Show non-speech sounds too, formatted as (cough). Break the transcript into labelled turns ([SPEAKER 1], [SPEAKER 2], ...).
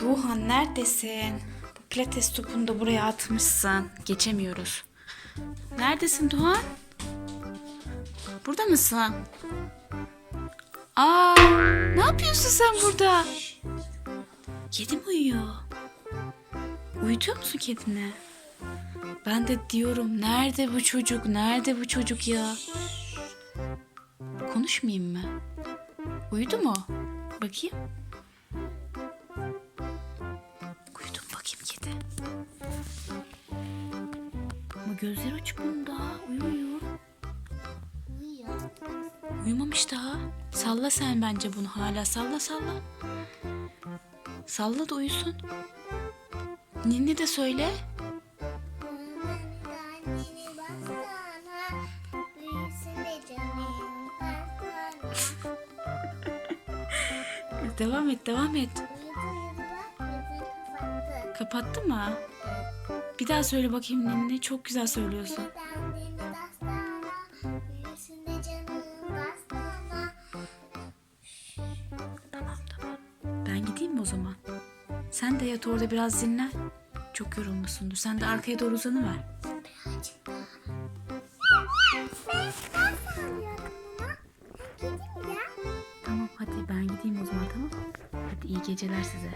[SPEAKER 1] Duhan neredesin? Bu pilates topunu da buraya atmışsın. Geçemiyoruz. Neredesin Duhan? Burada mısın? Aa, ne yapıyorsun sen burada? Kedi mi uyuyor? Uyutuyor musun kedini? Ben de diyorum nerede bu çocuk? Nerede bu çocuk ya? Konuşmayayım mı? Uyudu mu? Bakayım. Ama gözleri açık bunun daha. Uyumuyor.
[SPEAKER 2] Uyuyor.
[SPEAKER 1] Uyumamış daha. Salla sen bence bunu hala. Salla salla. Salla da uyusun. Ninni de söyle. (laughs) Devam et devam et.
[SPEAKER 2] Kapattı
[SPEAKER 1] mı? Bir daha söyle bakayım Ninni. Çok güzel söylüyorsun. Tamam tamam. Ben gideyim mi o zaman? Sen de yat orada biraz dinlen. Çok yorulmuşsundur. Sen de arkaya doğru uzanıver. Tamam hadi ben gideyim o zaman tamam. Hadi iyi geceler size.